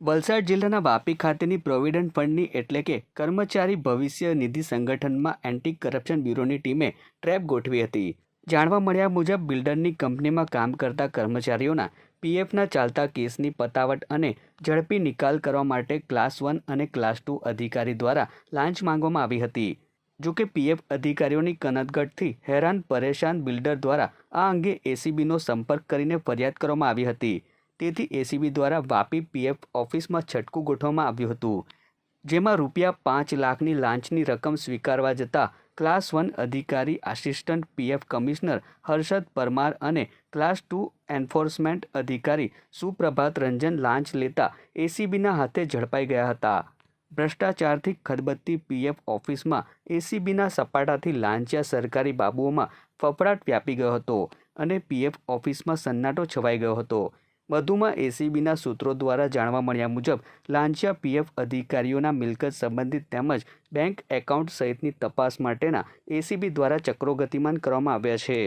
વલસાડ જિલ્લાના વાપી ખાતેની પ્રોવિડન્ટ ફંડની એટલે કે કર્મચારી ભવિષ્ય નિધિ સંગઠનમાં એન્ટી કરપ્શન બ્યુરોની ટીમે ટ્રેપ ગોઠવી હતી. જાણવા મળ્યા મુજબ બિલ્ડરની કંપનીમાં કામ કરતા કર્મચારીઓના પીએફના ચાલતા કેસની પતાવટ અને ઝડપી નિકાલ કરવા માટે ક્લાસ વન અને ક્લાસ ટુ અધિકારી દ્વારા લાંચ માંગવામાં આવી હતી. જો કે પીએફ અધિકારીઓની કનતગઢથી હેરાન પરેશાન બિલ્ડર દ્વારા આ અંગે એસીબીનો સંપર્ક કરીને ફરિયાદ કરવામાં આવી હતી. તેથી એસીબી દ્વારા વાપી પીએફ ઓફિસમાં છટકું ગોઠવવામાં આવ્યું હતું, જેમાં રૂપિયા પાંચ લાખની લાંચની રકમ સ્વીકારવા જતાં ક્લાસ વન અધિકારી assistant PF commissioner Harshad Parmar અને ક્લાસ ટુ એન્ફોર્સમેન્ટ અધિકારી સુપ્રભાત રંજન લાંચ લેતા એસીબીના હાથે ઝડપાઈ ગયા હતા. ભ્રષ્ટાચારથી ખદબત્તી પીએફ ઓફિસમાં એસીબીના સપાટાથી લાંચિયા સરકારી બાબુઓમાં ફફડાટ વ્યાપી ગયો હતો અને પીએફ ઓફિસમાં સન્નાટો છવાઈ ગયો હતો. વધુમાં એસીબીના સૂત્રો દ્વારા જાણવા મળ્યા મુજબ, લાંચિયા પીએફ અધિકારીઓના મિલકત સંબંધિત તેમજ બેંક એકાઉન્ટ સહિતની તપાસ માટેના એસીબી દ્વારા ચક્રો ગતિમાન કરવામાં આવ્યા છે.